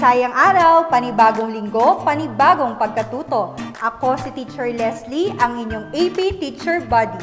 Makasaysayang araw, panibagong linggo, panibagong pagkatuto. Ako si Teacher Leslie, ang inyong AP Teacher Buddy.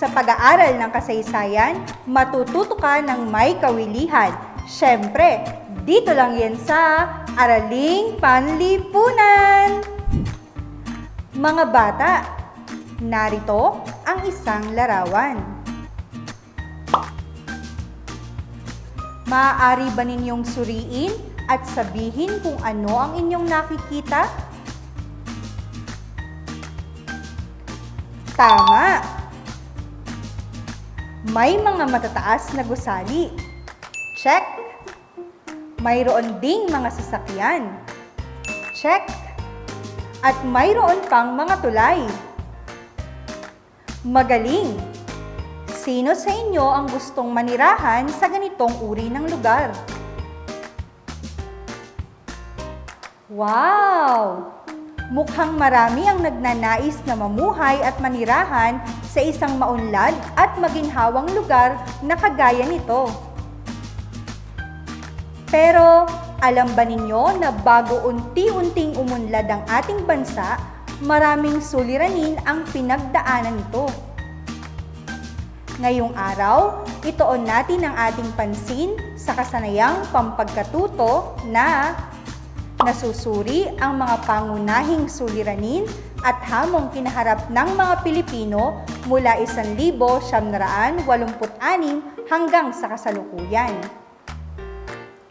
Sa pag-aaral ng kasaysayan, matututo ka ng may kawilihan. Siyempre, dito lang yan sa Araling Panlipunan! Mga bata, narito ang isang larawan. Maaari ba ninyong suriin at sabihin kung ano ang inyong nakikita? Tama! May mga matataas na gusali. Check! Mayroon ding mga sasakyan. Check! At mayroon pang mga tulay. Magaling! Sino sa inyo ang gustong manirahan sa ganitong uri ng lugar? Wow! Mukhang marami ang nagnanais na mamuhay at manirahan sa isang maunlad at maginhawang lugar na kagaya nito. Pero alam ba ninyo na bago unti-unting umunlad ang ating bansa, maraming suliranin ang pinagdaanan nito? Ngayong araw, itoon natin ang ating pansin sa kasanayang pampagkatuto na nasusuri ang mga pangunahing suliranin at hamong kinaharap ng mga Pilipino mula 1986 hanggang sa kasalukuyan.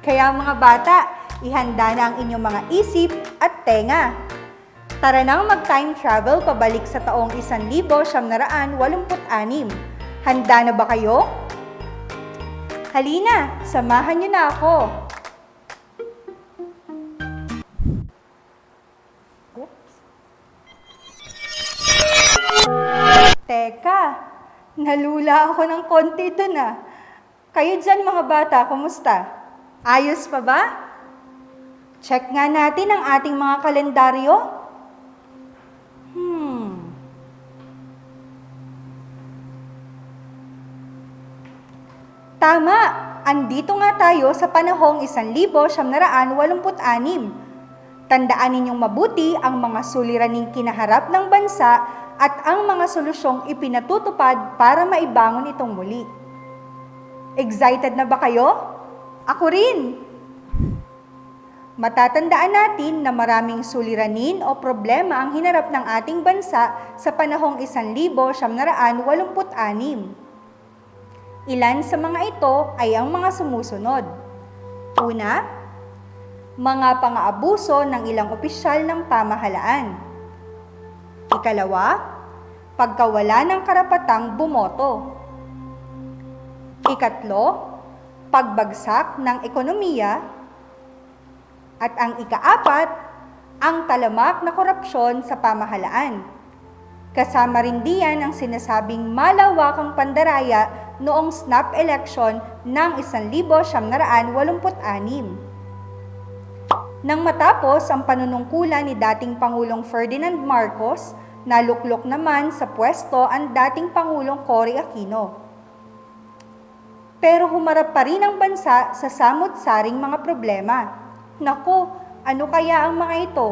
Kaya mga bata, ihanda na ang inyong mga isip at tenga. Tara nang mag-time travel pabalik sa taong 1986. Handa na ba kayo? Halina, samahan niyo na ako. Teka, nalula ako ng konti dun ah. Kayo dyan mga bata, kumusta? Ayos pa ba? Check nga natin ang ating mga kalendaryo. Hmm. Tama! Andito nga tayo sa panahong 1986. Tandaan ninyong mabuti ang mga suliraning kinaharap ng bansa at ang mga solusyong ipinatutupad para maibangon itong muli. Excited na ba kayo? Ako rin! Matatandaan natin na maraming suliranin o problema ang hinarap ng ating bansa sa panahong 1986. Ilan sa mga ito ay ang mga sumusunod. Una, mga pang-aabuso ng ilang opisyal ng pamahalaan. Ikalawa, pagkawala ng karapatang bumoto. Ikatlo, pagbagsak ng ekonomiya. At ang ikaapat, ang talamak na korupsyon sa pamahalaan. Kasama rin diyan ang sinasabing malawakang pandaraya noong snap election ng 1986. Nang matapos ang panunungkulan ni dating Pangulong Ferdinand Marcos, naluklok naman sa pwesto ang dating Pangulong Cory Aquino. Pero humarap pa rin ang bansa sa samot-saring mga problema. Naku, ano kaya ang mga ito?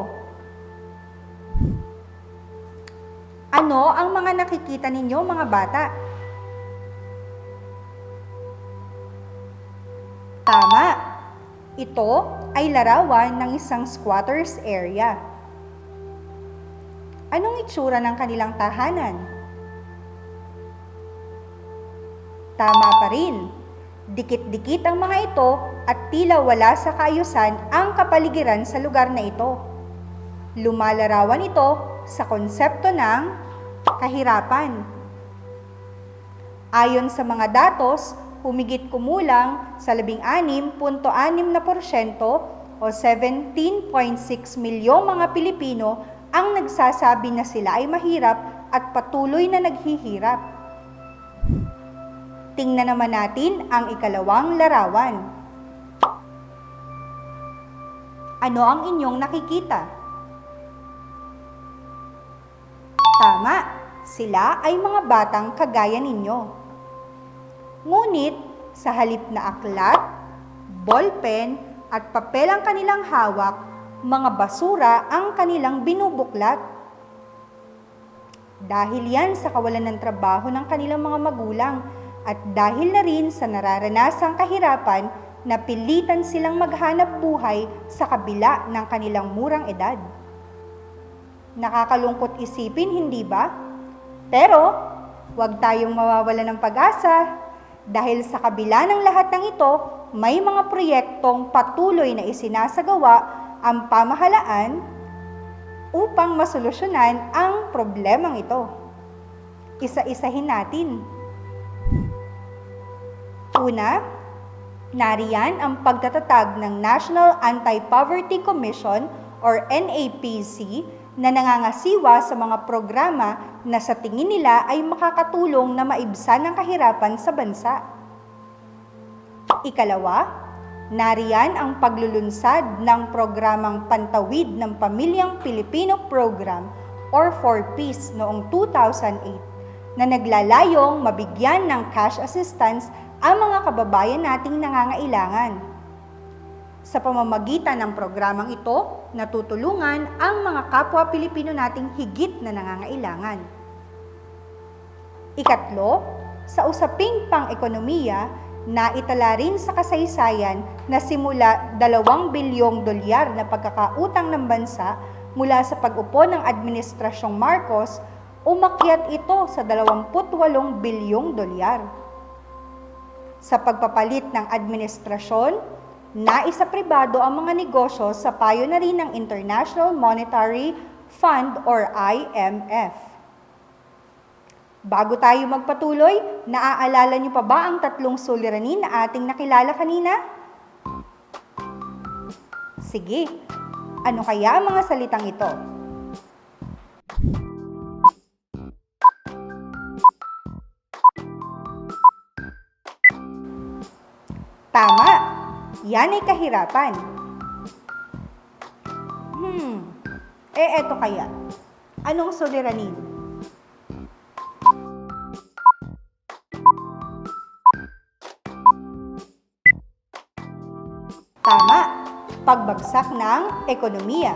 Ano ang mga nakikita ninyo mga bata? Tama. Ito ay larawan ng isang squatters area. Anong itsura ng kanilang tahanan? Tama pa rin. Dikit-dikit ang mga ito at tila wala sa kaayusan ang kapaligiran sa lugar na ito. Lumalarawan ito sa konsepto ng kahirapan. Ayon sa mga datos, humigit kumulang sa 16.6% o 17.6 milyong mga Pilipino ang nagsasabi na sila ay mahirap at patuloy na naghihirap. Tingnan naman natin ang ikalawang larawan. Ano ang inyong nakikita? Tama, sila ay mga batang kagaya ninyo. Ngunit sa halip na aklat, ballpen at papel ang kanilang hawak, mga basura ang kanilang binubuklat. Dahil yan sa kawalan ng trabaho ng kanilang mga magulang at dahil na rin sa nararanasang kahirapan na pilitan silang maghanap buhay sa kabila ng kanilang murang edad. Nakakalungkot isipin, hindi ba? Pero, huwag tayong mawawala ng pag-asa dahil sa kabila ng lahat ng ito, may mga proyektong patuloy na isinasagawa ang pamahalaan upang masolusyonan ang problemang ito. Isa-isahin natin. Una, nariyan ang pagtatatag ng National Anti-Poverty Commission or NAPC na nangangasiwa sa mga programa na sa tingin nila ay makakatulong na maibsan ang kahirapan sa bansa. Ikalawa, nariyan ang paglulunsad ng programang Pantawid ng Pamilyang Pilipino Program or 4Ps noong 2008 na naglalayong mabigyan ng cash assistance ang mga kababayan nating nangangailangan. Sa pamamagitan ng programang ito, natutulungan ang mga kapwa Pilipino nating higit na nangangailangan. Ikatlo, sa usaping pang-ekonomiya, naitala rin sa kasaysayan na simula 2 bilyong dolyar na pagkakautang ng bansa mula sa pag-upo ng Administrasyong Marcos, umakyat ito sa 28 bilyong dolyar. Sa pagpapalit ng administrasyon, naisa pribado ang mga negosyo sa payo na rin ng International Monetary Fund or IMF. Bago tayo magpatuloy, naaalala niyo pa ba ang tatlong suliranin na ating nakilala kanina? Sige, ano kaya ang mga salitang ito? Tama, yan ay kahirapan. Hmm, eh eto kaya. Anong suliranin? Pagbagsak ng ekonomiya.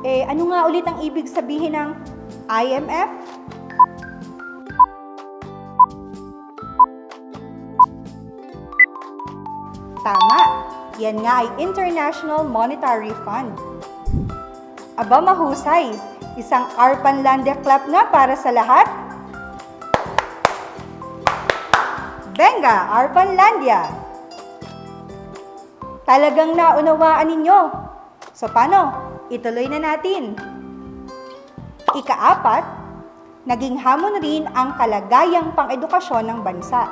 Eh, ano nga ulit ang ibig sabihin ng IMF? Tama, yan nga ay International Monetary Fund. Aba mahusay, isang Arpanlandia clap nga para sa lahat. Benga, Arpanlandia! Talagang naunawaan ninyo. So paano? Ituloy na natin. Ikaapat, naging hamon rin ang kalagayang pang-edukasyon ng bansa.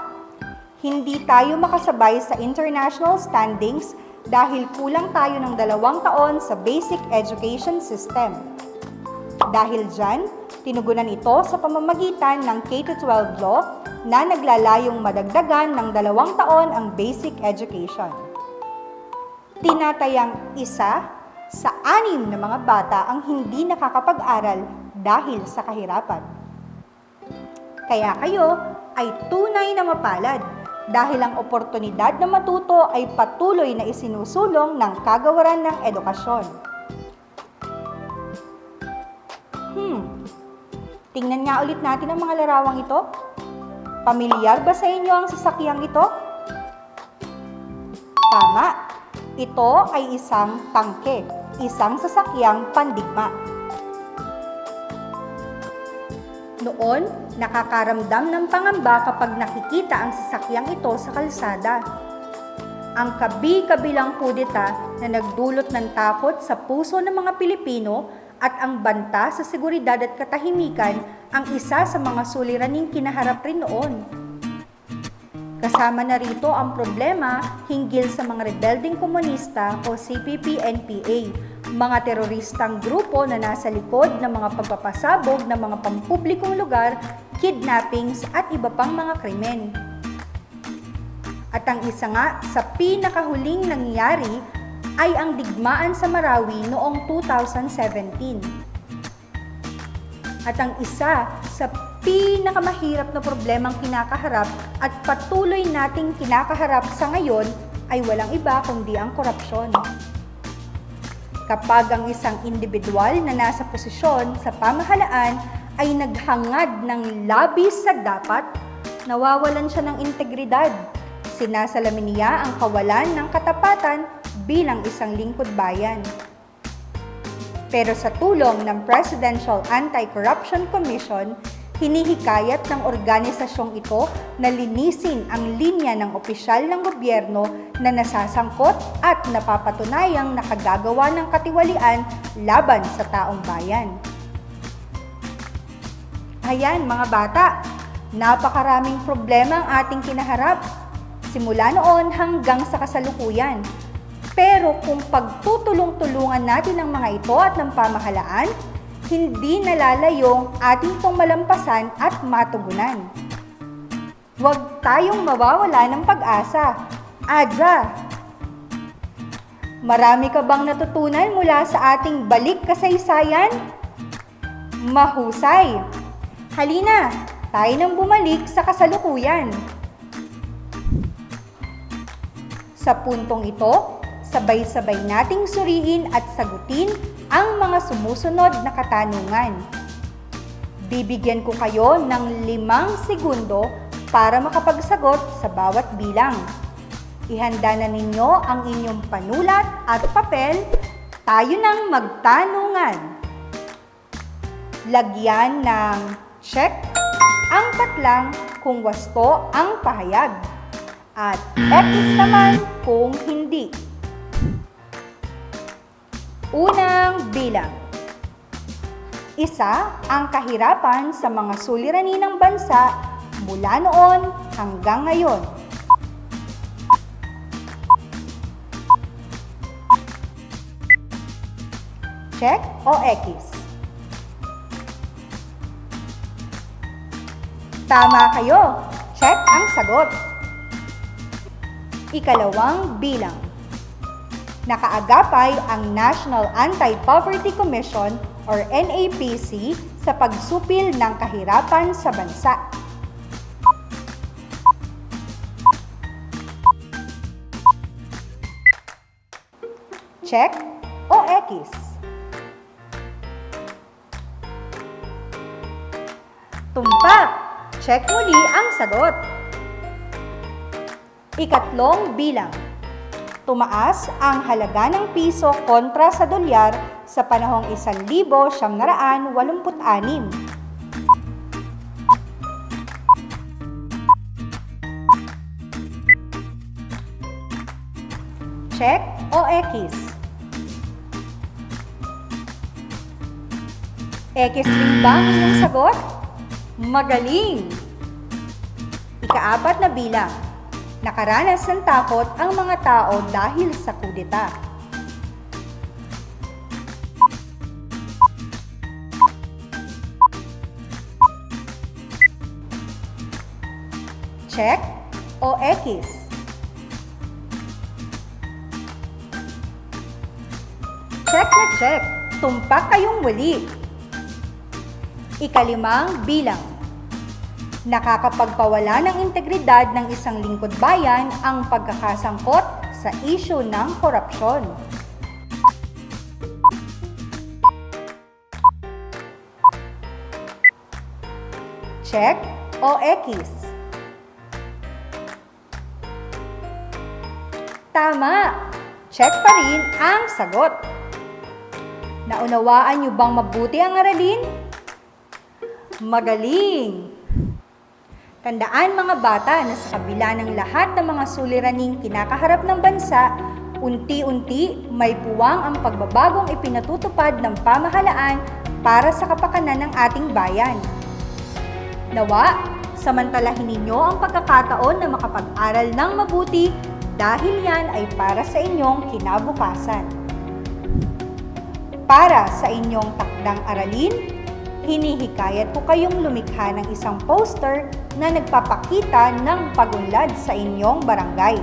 Hindi tayo makasabay sa international standings dahil kulang tayo ng dalawang taon sa basic education system. Dahil dyan, tinugunan ito sa pamamagitan ng K-12 law na naglalayong madagdagan ng dalawang taon ang basic education tinatayang isa sa anim na mga bata ang hindi nakakapag-aral dahil sa kahirapan. Kaya kayo ay tunay na mapalad dahil ang oportunidad na matuto ay patuloy na isinusulong ng kagawaran ng edukasyon. Hmm, tingnan nga ulit natin ang mga larawang ito. Pamilyar ba sa inyo ang sasakyang ito? Tama, ito ay isang tangke, isang sasakyang pandigma. Noon, nakakaramdam ng pangamba kapag nakikita ang sasakyang ito sa kalsada. Ang kabi-kabilang kudeta na nagdulot ng takot sa puso ng mga Pilipino at ang banta sa seguridad at katahimikan ang isa sa mga suliraning kinaharap rin noon. Kasama na rito ang problema hinggil sa mga rebelding komunista o CPP-NPA, mga teroristang grupo na nasa likod ng mga pagpapasabog ng mga pampublikong lugar, kidnappings at iba pang mga krimen. At ang isa nga sa pinakahuling nangyari ay ang digmaan sa Marawi noong 2017. At ang isa sa pinakamahirap na problemang kinakaharap at patuloy nating kinakaharap sa ngayon ay walang iba kundi ang korupsyon. Kapag ang isang individual na nasa posisyon sa pamahalaan ay naghangad ng labis sa dapat, nawawalan siya ng integridad. Sinasalamin niya ang kawalan ng katapatan bilang isang lingkod bayan. Pero sa tulong ng Presidential Anti-Corruption Commission, hinihikayat ng organisasyong ito na linisin ang linya ng opisyal ng gobyerno na nasasangkot at napapatunayang nakagagawa ng katiwalian laban sa taong bayan. Ayan mga bata, napakaraming problema ang ating kinaharap simula noon hanggang sa kasalukuyan. Pero kung pagtutulong-tulungan natin ang mga ito at ng pamahalaan, hindi nalalayong ating itong malampasan at matugunan. Huwag tayong mawawala ng pag-asa. Adra, marami ka bang natutunan mula sa ating balik kasaysayan? Mahusay! Halina, tayo nang bumalik sa kasalukuyan. Sa puntong ito, sabay-sabay nating suriin at sagutin ang mga sumusunod na katanungan. Bibigyan ko kayo ng limang segundo para makapagsagot sa bawat bilang. Ihanda na ninyo ang inyong panulat at papel. Tayo nang magtanungan. Lagyan ng check ang patlang kung wasto ang pahayag at X naman kung hindi. Unang bilang. Isa ang kahirapan sa mga suliranin ng bansa mula noon hanggang ngayon. Check o X? Tama kayo. Check ang sagot. Ikalawang bilang. Nakaagapay ang National Anti-Poverty Commission or NAPC sa pagsupil ng kahirapan sa bansa. Check o X? Tumpak! Check muli ang sagot. Ikatlong bilang. Tumaas ang halaga ng piso kontra sa dolyar sa panahong 1,986. Check o X? X din ba ang sagot? Magaling! Ikaapat na bilang. Nakaranas ng takot ang mga tao dahil sa kudeta. Check o X? Check na check. Tumpak kayong muli. Ikalimang bilang. Nakakapagpawala ng integridad ng isang lingkod bayan ang pagkakasangkot sa isyu ng korupsyon. Check o X? Tama! Check pa rin ang sagot. Naunawaan niyo bang mabuti ang aralin? Magaling! Tandaan mga bata na sa kabila ng lahat ng mga suliraning kinakaharap ng bansa, unti-unti may puwang ang pagbabagong ipinatutupad ng pamahalaan para sa kapakanan ng ating bayan. Nawa, samantalahin ninyo ang pagkakataon na makapag-aral ng mabuti dahil yan ay para sa inyong kinabukasan. Para sa inyong takdang aralin, hinihikayat ko kayong lumikha ng isang poster na nagpapakita ng pagunlad sa inyong barangay.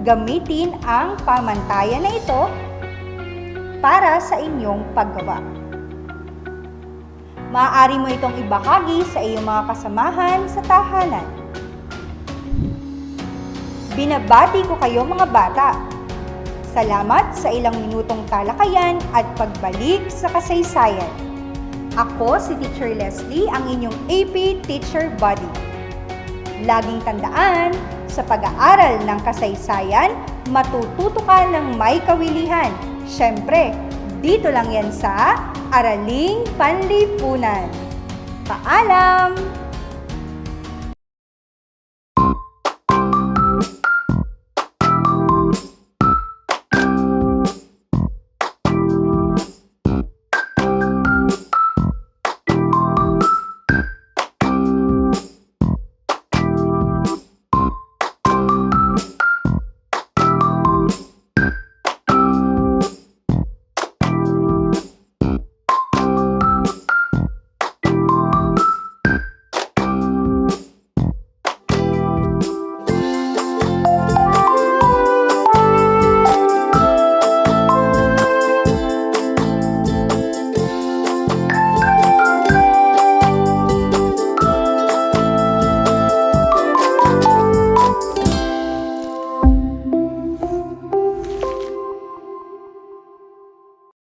Gamitin ang pamantayan na ito para sa inyong paggawa. Maaari mo itong ibahagi sa iyong mga kasamahan sa tahanan. Binabati ko kayo mga bata. Salamat sa ilang minutong talakayan at pagbalik sa kasaysayan. Ako si Teacher Leslie, ang inyong AP Teacher Buddy. Laging tandaan, sa pag-aaral ng kasaysayan, matututo ka ng may kawilihan. Siyempre, dito lang yan sa Araling Panlipunan. Paalam!